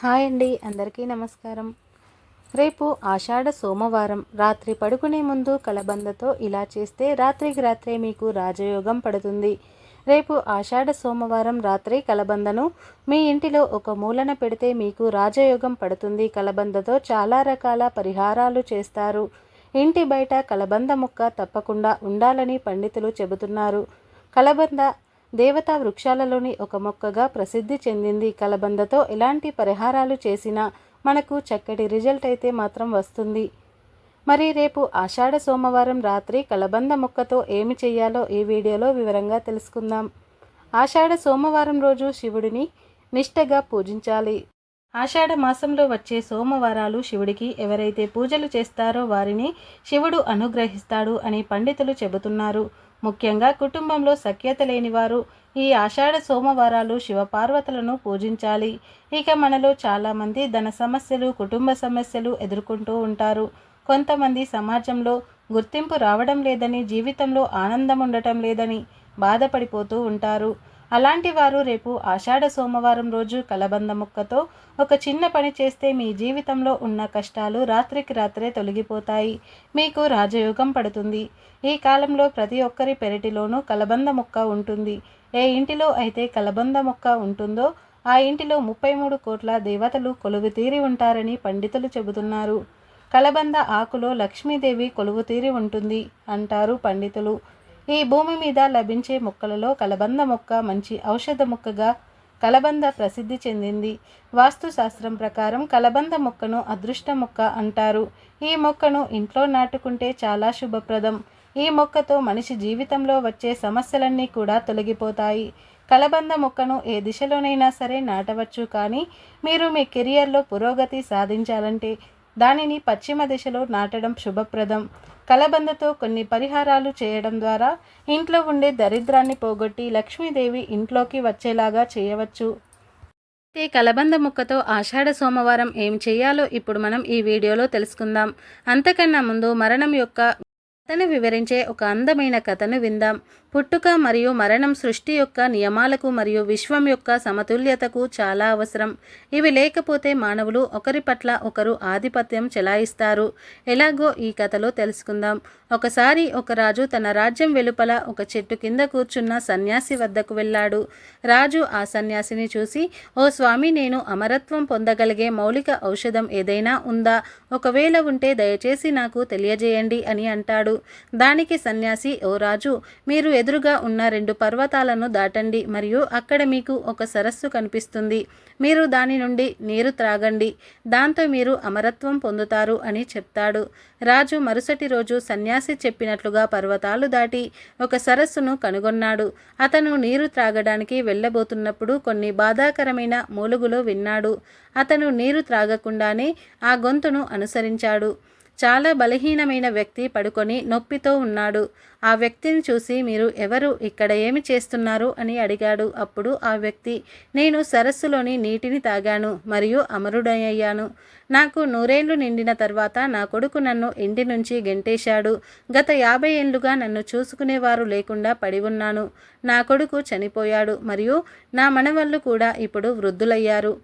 Hi అండి అందరికీ నమస్కారం. రేపు ఆషాఢ సోమవారం రాత్రి పడుకునే ముందు కలబందతో ఇలా చేస్తే రాత్రికి రాత్రే మీకు రాజయోగం పడుతుంది. రేపు ఆషాఢ సోమవారం రాత్రి కలబందను మీ ఇంటిలో ఒక మూలన పెడితే మీకు రాజయోగం పడుతుంది. కలబందతో చాలా రకాల పరిహారాలు చేస్తారు. ఇంటి బయట కలబంద ముక్క తప్పకుండా ఉండాలని పండితులు చెబుతున్నారు. కలబంద దేవతా వృక్షాలలోని ఒక మొక్కగా ప్రసిద్ధి చెందింది కలబందతో ఎలాంటి పరిహారాలు చేసినా మనకు చక్కటి రిజల్ట్ అయితే మాత్రం వస్తుంది. మరి రేపు ఆషాఢ సోమవారం రాత్రి కలబంద మొక్కతో ఏమి చేయాలో ఈ వీడియోలో వివరంగా తెలుసుకుందాం. ఆషాఢ సోమవారం రోజు శివుడిని నిష్టగా పూజించాలి. ఆషాఢ మాసంలో వచ్చే సోమవారాలు శివుడికి ఎవరైతే పూజలు చేస్తారో వారిని శివుడు అనుగ్రహిస్తాడు అని పండితులు చెబుతున్నారు. ముఖ్యంగా కుటుంబంలో సఖ్యత లేనివారు ఈ ఆషాఢ సోమవారాలు శివపార్వతులను పూజించాలి. ఇక మనలో చాలామంది ధన సమస్యలు కుటుంబ సమస్యలు ఎదుర్కొంటూ ఉంటారు. కొంతమంది సమాజంలో గుర్తింపు రావడం లేదని జీవితంలో ఆనందం ఉండటం లేదని బాధపడిపోతూ ఉంటారు. అలాంటి వారు రేపు ఆషాఢ సోమవారం రోజు కలబంద ముక్కతో ఒక చిన్న పని చేస్తే మీ జీవితంలో ఉన్న కష్టాలు రాత్రికి రాత్రే తొలగిపోతాయి. మీకు రాజయోగం పడుతుంది. ఈ కాలంలో ప్రతి ఒక్కరి పెరటిలోనూ కలబంద ముక్క ఉంటుంది. ఏ ఇంటిలో అయితే కలబంద మొక్క ఉంటుందో ఆ ఇంటిలో ముప్పై మూడు కోట్ల దేవతలు కొలువు తీరి ఉంటారని పండితులు చెబుతున్నారు. కలబంద ఆకులో లక్ష్మీదేవి కొలువు తీరి ఉంటుంది అంటారు పండితులు. ఈ భూమి మీద లభించే మొక్కలలో కలబంద మొక్క మంచి ఔషధ మొక్కగా కలబంద ప్రసిద్ధి చెందింది. వాస్తుశాస్త్రం ప్రకారం కలబంద మొక్కను అదృష్ట మొక్క అంటారు. ఈ మొక్కను ఇంట్లో నాటుకుంటే చాలా శుభప్రదం. ఈ మొక్కతో మనిషి జీవితంలో వచ్చే సమస్యలన్నీ కూడా తొలగిపోతాయి. కలబంద మొక్కను ఏ దిశలోనైనా సరే నాటవచ్చు కానీ మీరు మీ కెరియర్లో పురోగతి సాధించాలంటే దానిని పశ్చిమ దిశలో నాటడం శుభప్రదం. కలబందతో కొన్ని పరిహారాలు చేయడం ద్వారా ఇంట్లో ఉండే దరిద్రాన్ని పోగొట్టి లక్ష్మీదేవి ఇంట్లోకి వచ్చేలాగా చేయవచ్చు. అయితే కలబంద ముక్కతో ఆషాఢ సోమవారం ఏం చేయాలో ఇప్పుడు మనం ఈ వీడియోలో తెలుసుకుందాం. అంతకన్నా ముందు మరణం యొక్క కథను వివరించే ఒక అందమైన కథను విందాం. పుట్టుక మరియు మరణం సృష్టి యొక్క నియమాలకు మరియు విశ్వం యొక్క సమతుల్యతకు చాలా అవసరం. ఇవి లేకపోతే మానవులు ఒకరి పట్ల ఒకరు ఆధిపత్యం చెలాయిస్తారు. ఎలాగో ఈ కథలో తెలుసుకుందాం. ఒకసారి ఒక రాజు తన రాజ్యం వెలుపల ఒక చెట్టు కింద కూర్చున్న సన్యాసి వద్దకు వెళ్ళాడు. రాజు ఆ సన్యాసిని చూసి ఓ స్వామి నేను అమరత్వం పొందగలిగే మౌలిక ఔషధం ఏదైనా ఉందా? ఒకవేళ ఉంటే దయచేసి నాకు తెలియజేయండి అని అంటాడు. దానికి సన్యాసి ఓ రాజు మీరు ఎదురుగా ఉన్న రెండు పర్వతాలను దాటండి మరియు అక్కడ మీకు ఒక సరస్సు కనిపిస్తుంది. మీరు దాని నుండి నీరు త్రాగండి. దాంతో మీరు అమరత్వం పొందుతారు అని చెప్తాడు. రాజు మరుసటి రోజు సన్యాసి చెప్పినట్లుగా పర్వతాలు దాటి ఒక సరస్సును కనుగొన్నాడు. అతను నీరు త్రాగడానికి వెళ్ళబోతున్నప్పుడు కొన్ని బాధాకరమైన మూలుగులు విన్నాడు. అతను నీరు త్రాగకుండానే ఆ గొంతును అనుసరించాడు. చాలా బలహీనమైన వ్యక్తి పడుకొని నొప్పితో ఉన్నాడు. ఆ వ్యక్తిని చూసి మీరు ఎవరు ఇక్కడ ఏమి చేస్తున్నారు అని అడిగాడు. అప్పుడు ఆ వ్యక్తి నేను సరస్సులోని నీటిని తాగాను మరియు అమరుడయ్యాను. నాకు నూరేళ్ళు నిండిన తర్వాత నా కొడుకు నన్ను ఇంటి నుంచి గెంటేశాడు. గత యాభై ఏళ్ళుగా నన్ను చూసుకునేవారు లేకుండా పడి ఉన్నాను. నా కొడుకు చనిపోయాడు మరియు నా మనవళ్ళు కూడా ఇప్పుడు వృద్ధులయ్యారు.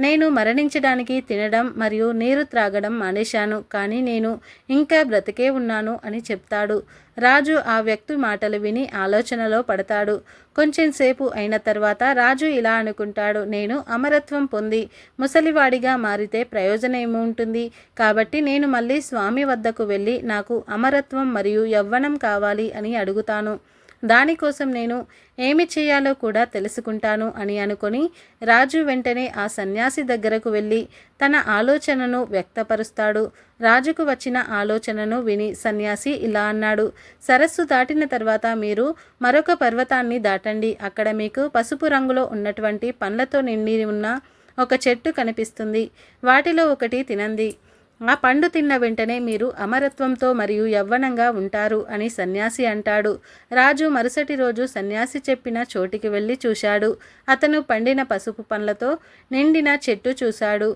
నేను మరణించడానికి తినడం మరియు నీరు త్రాగడం మానేశాను కానీ నేను ఇంకా బ్రతికే ఉన్నాను అని చెప్తాడు. రాజు ఆ వ్యక్తి మాటలు విని ఆలోచనలో పడతాడు. కొంచెం సేపు అయిన తర్వాత రాజు ఇలా అనుకుంటాడు నేను అమరత్వం పొంది ముసలివాడిగా మారితే ప్రయోజనం ఏముంటుంది కాబట్టి నేను మళ్ళీ స్వామి వద్దకు వెళ్ళి నాకు అమరత్వం మరియు యవ్వనం కావాలి అని అడుగుతాను. దానికోసం నేను ఏమి చేయాలో కూడా తెలుసుకుంటాను అని అనుకొని రాజు వెంటనే ఆ సన్యాసి దగ్గరకు వెళ్ళి తన ఆలోచనను వ్యక్తపరుస్తాడు. రాజుకు వచ్చిన ఆలోచనను విని సన్యాసి ఇలా అన్నాడు. సరస్సు దాటిన తర్వాత మీరు మరొక పర్వతాన్ని దాటండి. అక్కడ మీకు పసుపు రంగులో ఉన్నటువంటి పండ్లతో నిండి ఉన్న ఒక చెట్టు కనిపిస్తుంది. వాటిలో ఒకటి తినండి. ఆ పండు తిన్న వెంటనే మీరు అమరత్వంతో మరియు యవ్వనంగా ఉంటారు అని సన్యాసి అంటాడు. రాజు మరుసటి రోజు సన్యాసి చెప్పిన చోటికి వెళ్ళి చూశాడు. అతను పండిన పసుపు పండ్లతో నిండిన చెట్టు చూశాడు.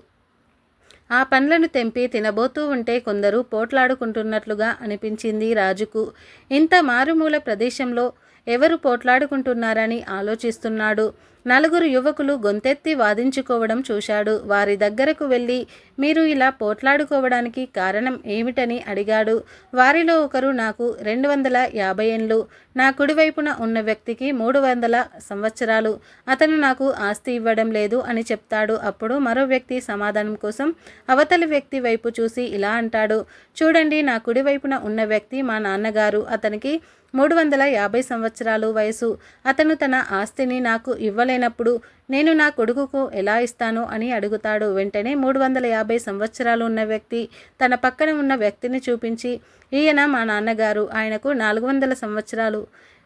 ఆ పండ్లను తెంపి తినబోతూ ఉంటే కొందరు పోట్లాడుకుంటున్నట్లుగా అనిపించింది రాజుకు. ఇంత మారుమూల ప్రదేశంలో ఎవరు పోట్లాడుకుంటున్నారని ఆలోచిస్తున్నాడు. నలుగురు యువకులు గొంతెత్తి వాదించుకోవడం చూశాడు. వారి దగ్గరకు వెళ్ళి మీరు ఇలా పోట్లాడుకోవడానికి కారణం ఏమిటని అడిగాడు. వారిలో ఒకరు నాకు రెండు వందల యాభై ఏండ్లు నా కుడివైపున ఉన్న వ్యక్తికి మూడు వందల సంవత్సరాలు. అతను నాకు ఆస్తి ఇవ్వడం లేదు అని చెప్తాడు. అప్పుడు మరో వ్యక్తి సమాధానం కోసం అవతలి వ్యక్తి వైపు చూసి ఇలా అంటాడు. చూడండి నా కుడివైపున ఉన్న వ్యక్తి మా నాన్నగారు. అతనికి మూడు వందల యాభై సంవత్సరాలు వయసు. అతను తన ఆస్తిని నాకు ఇవ్వలేనప్పుడు నేను నా కొడుకుకు ఎలా ఇస్తాను అని అడుగుతాడు. వెంటనే మూడు వందల యాభై సంవత్సరాలు ఉన్న వ్యక్తి తన పక్కన ఉన్న వ్యక్తిని చూపించి ఈయన మా నాన్నగారు ఆయనకు నాలుగు వందల సంవత్సరాలు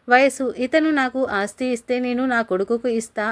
వయసు ఇతను నాకు ఆస్తి ఇస్తే నేను నా కొడుకుకు ఇస్తా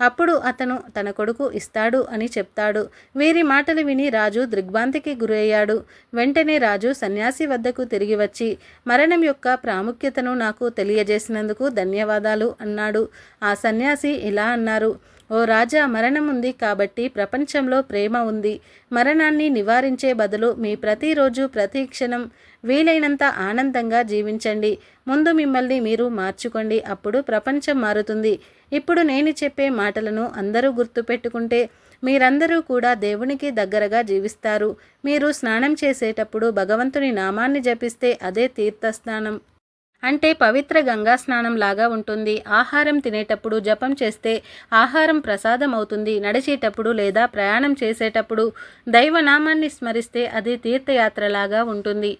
అప్పుడు అతను తన కొడుకు ఇస్తాడు అని చెప్తాడు. వీరి మాటలు విని రాజు దిగ్భ్రాంతికి గురయ్యాడు. వెంటనే రాజు సన్యాసి వద్దకు తిరిగి వచ్చి మరణం యొక్క ప్రాముఖ్యతను నాకు తెలియజేసినందుకు ధన్యవాదాలు అన్నాడు. ఆ సన్యాసి ఇలా అన్నారు ఓ రాజా మరణం ఉంది కాబట్టి ప్రపంచంలో ప్రేమ ఉంది. మరణాన్ని నివారించే బదులు మీ ప్రతిరోజు ప్రతి క్షణం వీలైనంత ఆనందంగా జీవించండి. ముందు మిమ్మల్ని మీరు మార్చుకోండి అప్పుడు ప్రపంచం మారుతుంది. ఇప్పుడు నేను చెప్పే మాటలను అందరూ గుర్తుపెట్టుకుంటే మీరందరూ కూడా దేవునికి దగ్గరగా జీవిస్తారు. మీరు స్నానం చేసేటప్పుడు భగవంతుని నామాన్ని జపిస్తే అదే తీర్థస్నానం అంటే పవిత్ర గంగా స్నానం లాగా ఉంటుంది. ఆహారం తినేటప్పుడు జపం చేస్తే ఆహారం ప్రసాదం అవుతుంది నడిచేటప్పుడు లేదా ప్రయాణం చేసేటప్పుడు దైవనామాన్ని స్మరిస్తే అది తీర్థయాత్రలాగా ఉంటుంది.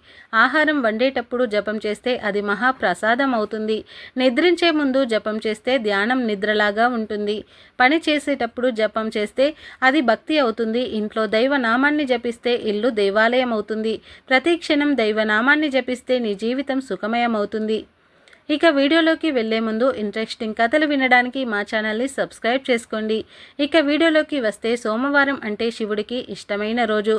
ఆహారం వండేటప్పుడు జపం చేస్తే అది మహాప్రసాదం అవుతుంది నిద్రించే ముందు జపం చేస్తే ధ్యానం నిద్రలాగా ఉంటుంది. పని చేసేటప్పుడు జపం చేస్తే అది భక్తి అవుతుంది. ఇంట్లో దైవనామాన్ని జపిస్తే ఇల్లు దేవాలయం అవుతుంది ప్రతి క్షణం దైవనామాన్ని జపిస్తే నీ జీవితం సుఖమయం అవుతుంది ఇక వీడియోలోకి వెళ్ళే ముందు ఇంట్రెస్టింగ్ కథలు వినడానికి మా ఛానల్ని సబ్స్క్రైబ్ చేసుకోండి. ఇక వీడియోలోకి వస్తే సోమవారం అంటే శివుడికి ఇష్టమైన రోజు.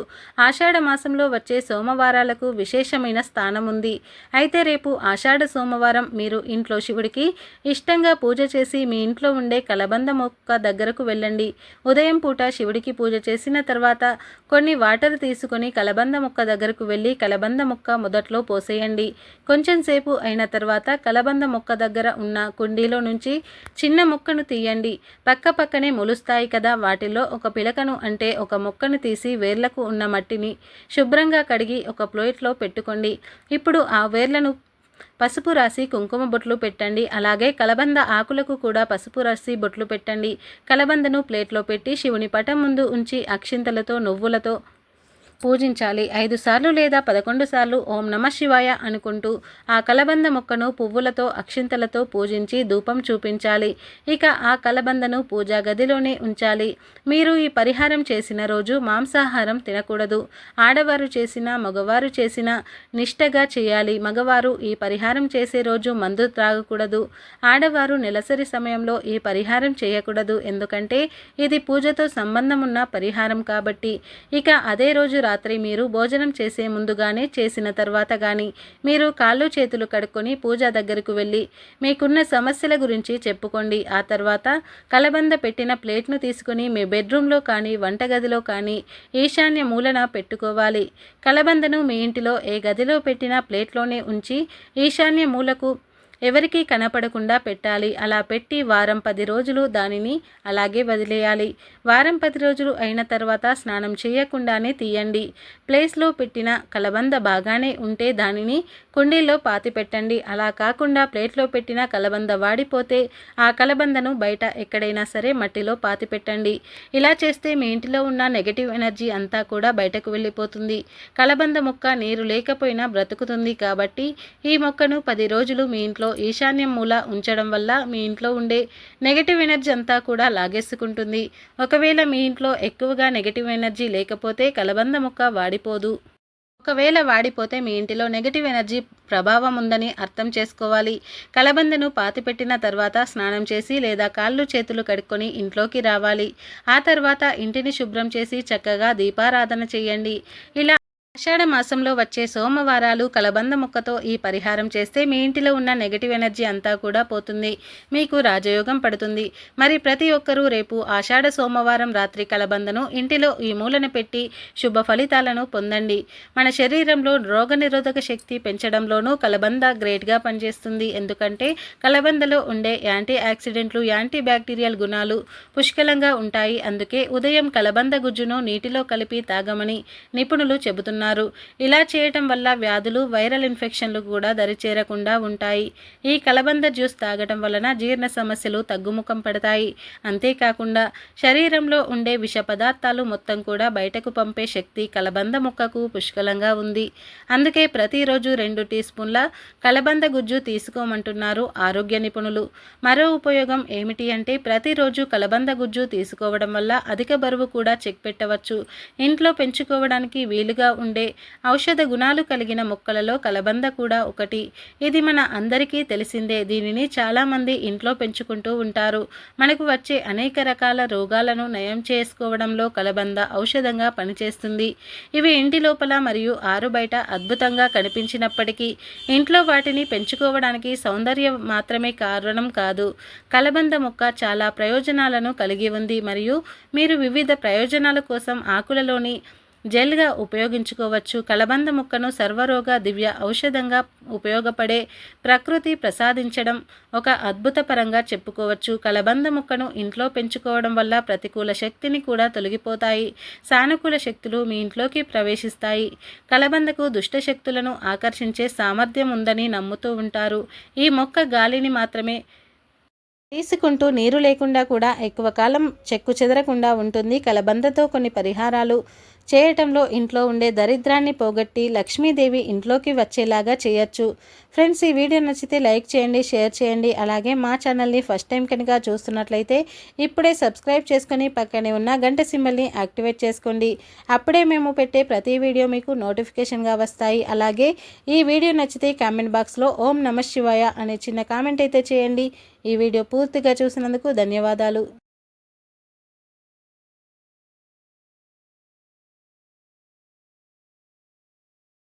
ఆషాఢ మాసంలో వచ్చే సోమవారాలకు విశేషమైన స్థానం ఉంది. అయితే రేపు ఆషాఢ సోమవారం మీరు ఇంట్లో శివుడికి ఇష్టంగా పూజ చేసి మీ ఇంట్లో ఉండే కలబంద మొక్క దగ్గరకు వెళ్ళండి. ఉదయం పూట శివుడికి పూజ చేసిన తర్వాత కొన్ని వాటర్ తీసుకొని కలబంద మొక్క దగ్గరకు వెళ్ళి కలబంద మొక్క మొదట్లో పోసేయండి. కొంచెం సేపు అయిన తర్వాత కల కలబంద మొక్క దగ్గర ఉన్న కుండీలో నుంచి చిన్న మొక్కను తీయండి. పక్క పక్కనే మొలుస్తాయి కదా వాటిలో ఒక పిలకను అంటే ఒక మొక్కను తీసి వేర్లకు ఉన్న మట్టిని శుభ్రంగా కడిగి ఒక ప్లేట్లో పెట్టుకోండి. ఇప్పుడు ఆ వేర్లను పసుపు రాసి కుంకుమ బొట్లు పెట్టండి. అలాగే కలబంద ఆకులకు కూడా పసుపు రాసి బొట్లు పెట్టండి. కలబందను ప్లేట్లో పెట్టి శివుని పటం ముందు ఉంచి అక్షింతలతో నువ్వులతో పూజించాలి. ఐదు సార్లు లేదా పదకొండు సార్లు ఓం నమ శివాయ అనుకుంటూ ఆ కలబంద మొక్కను పువ్వులతో అక్షింతలతో పూజించి ధూపం చూపించాలి. ఇక ఆ కలబందను పూజా గదిలోనే ఉంచాలి. మీరు ఈ పరిహారం చేసిన రోజు మాంసాహారం తినకూడదు. ఆడవారు చేసిన మగవారు చేసిన నిష్టగా చేయాలి. మగవారు ఈ పరిహారం చేసే రోజు మందు త్రాగకూడదు. ఆడవారు నెలసరి సమయంలో ఈ పరిహారం చేయకూడదు. ఎందుకంటే ఇది పూజతో సంబంధం ఉన్న పరిహారం కాబట్టి. ఇక అదే రోజు రాత్రి మీరు భోజనం చేసే ముందుగానే చేసిన తర్వాత కానీ మీరు కాళ్ళు చేతులు కడుక్కొని పూజ దగ్గరకు వెళ్ళి మీకున్న సమస్యల గురించి చెప్పుకోండి. ఆ తర్వాత కలబంద పెట్టిన ప్లేట్ను తీసుకుని మీ బెడ్రూమ్లో కానీ వంటగదిలో కానీ ఈశాన్య మూలన పెట్టుకోవాలి. కలబందను మీ ఇంటిలో ఏ గదిలో పెట్టిన ప్లేట్లోనే ఉంచి ఈశాన్య మూలకు ఎవరికీ కనపడకుండా పెట్టాలి. అలా పెట్టి వారం పది రోజులు దానిని అలాగే వదిలేయాలి. వారం పది రోజులు అయిన తర్వాత స్నానం చేయకుండానే తీయండి. ప్లేస్లో పెట్టిన కలబంద బాగానే ఉంటే దానిని కుండీలో పాతి పెట్టండి. అలా కాకుండా ప్లేట్లో పెట్టిన కలబంద వాడిపోతే ఆ కలబందను బయట ఎక్కడైనా సరే మట్టిలో పాతి పెట్టండి. ఇలా చేస్తే మీ ఇంటిలో ఉన్న నెగటివ్ ఎనర్జీ అంతా కూడా బయటకు వెళ్ళిపోతుంది. కలబంద మొక్క నీరు లేకపోయినా బ్రతుకుతుంది కాబట్టి ఈ మొక్కను పది రోజులు మీ ఇంట్లో ఈశాన్యం మూల ఉంచడం వల్ల మీ ఇంట్లో ఉండే నెగటివ్ ఎనర్జీ అంతా కూడా లాగేసుకుంటుంది. ఒకవేళ మీ ఇంట్లో ఎక్కువగా నెగటివ్ ఎనర్జీ లేకపోతే కలబంద మొక్క వాడిపోదు. ఒకవేళ వాడిపోతే మీ ఇంటిలో నెగటివ్ ఎనర్జీ ప్రభావం ఉందని అర్థం చేసుకోవాలి. కలబందను పాతిపెట్టిన తర్వాత స్నానం చేసి లేదా కాళ్ళు చేతులు కడుక్కొని ఇంట్లోకి రావాలి. ఆ తర్వాత ఇంటిని శుభ్రం చేసి చక్కగా దీపారాధన చేయండి. ఇలా ఆషాఢ మాసంలో వచ్చే సోమవారాలు కలబంద ముక్కతో ఈ పరిహారం చేస్తే మీ ఇంటిలో ఉన్న నెగటివ్ ఎనర్జీ అంతా కూడా పోతుంది. మీకు రాజయోగం పడుతుంది. మరి ప్రతి ఒక్కరూ రేపు ఆషాఢ సోమవారం రాత్రి కలబందను ఇంటిలో ఈ మూలన పెట్టి శుభ ఫలితాలను పొందండి. మన శరీరంలో రోగనిరోధక శక్తి పెంచడంలోనూ కలబంద గ్రేట్గా పనిచేస్తుంది. ఎందుకంటే కలబందలో ఉండే యాంటీ ఆక్సిడెంట్లు యాంటీ బ్యాక్టీరియల్ గుణాలు పుష్కలంగా ఉంటాయి. అందుకే ఉదయం కలబంద గుజ్జును నీటిలో కలిపి తాగమని నిపుణులు చెబుతున్నారు. చెబుతున్నారు ఇలా చేయటం వల్ల వ్యాధులు వైరల్ ఇన్ఫెక్షన్లు కూడా దరిచేరకుండా ఉంటాయి. ఈ కలబంద జ్యూస్ తాగటం వలన జీర్ణ సమస్యలు తగ్గుముఖం పడతాయి. అంతేకాకుండా శరీరంలో ఉండే విష పదార్థాలు మొత్తం కూడా బయటకు పంపే శక్తి కలబంద ముక్కకు పుష్కలంగా ఉంది. అందుకే ప్రతిరోజు రెండు టీ స్పూన్ల కలబంద గుజ్జు తీసుకోమంటున్నారు ఆరోగ్య నిపుణులు. మరో ఉపయోగం ఏమిటి అంటే ప్రతిరోజు కలబంద గుజ్జు తీసుకోవడం వల్ల అధిక బరువు కూడా చెక్ పెట్టవచ్చు. ఇంట్లో పెంచుకోవడానికి వీలుగా ఉండే ఉండే. ఔషధ గుణాలు కలిగిన మొక్కలలో కలబంద కూడా ఒకటి. ఇది మన అందరికీ తెలిసిందే. దీనిని చాలామంది ఇంట్లో పెంచుకుంటూ ఉంటారు. మనకు వచ్చే అనేక రకాల రోగాలను నయం చేసుకోవడంలో కలబంద ఔషధంగా పనిచేస్తుంది. ఇవి ఇంటి లోపల మరియు ఆరు బయట అద్భుతంగా కనిపించినప్పటికీ ఇంట్లో వాటిని పెంచుకోవడానికి సౌందర్యం మాత్రమే కారణం కాదు. కలబంద మొక్క చాలా ప్రయోజనాలను కలిగి ఉంది. మరియు మీరు వివిధ ప్రయోజనాల కోసం ఆకులలోని జెల్గా ఉపయోగించుకోవచ్చు. కలబంద ముక్కను సర్వరోగ దివ్య ఔషధంగా ఉపయోగపడే ప్రకృతి ప్రసాదించడం ఒక అద్భుతపరంగా చెప్పుకోవచ్చు. కలబంద ముక్కను ఇంట్లో పెంచుకోవడం వల్ల ప్రతికూల శక్తిని కూడా తొలగిపోతాయి. సానుకూల శక్తులు మీ ఇంట్లోకి ప్రవేశిస్తాయి. కలబందకు దుష్ట శక్తులను ఆకర్షించే సామర్థ్యం ఉందని నమ్ముతూ ఉంటారు. ఈ మొక్క గాలిని మాత్రమే తీసుకుంటూ నీరు లేకుండా కూడా ఎక్కువ కాలం చెక్కు చెదరకుండా ఉంటుంది. కలబందతో కొన్ని పరిహారాలు చేయటంలో ఇంట్లో ఉండే దరిద్రాన్ని పోగొట్టి లక్ష్మీదేవి ఇంట్లోకి వచ్చేలాగా చేయొచ్చు. ఫ్రెండ్స్ ఈ వీడియో నచ్చితే లైక్ చేయండి షేర్ చేయండి. అలాగే మా ఛానల్ని ఫస్ట్ టైం కనుక చూస్తున్నట్లయితే ఇప్పుడే సబ్స్క్రైబ్ చేసుకొని పక్కనే ఉన్న గంట సింబల్ని యాక్టివేట్ చేసుకోండి. అప్పుడే మేము పెట్టే ప్రతి వీడియో మీకు నోటిఫికేషన్గా వస్తాయి. అలాగే ఈ వీడియో నచ్చితే కామెంట్ బాక్స్లో ఓం నమ శివాయ అనే చిన్న కామెంట్ అయితే చేయండి. ఈ వీడియో పూర్తిగా చూసినందుకు ధన్యవాదాలు.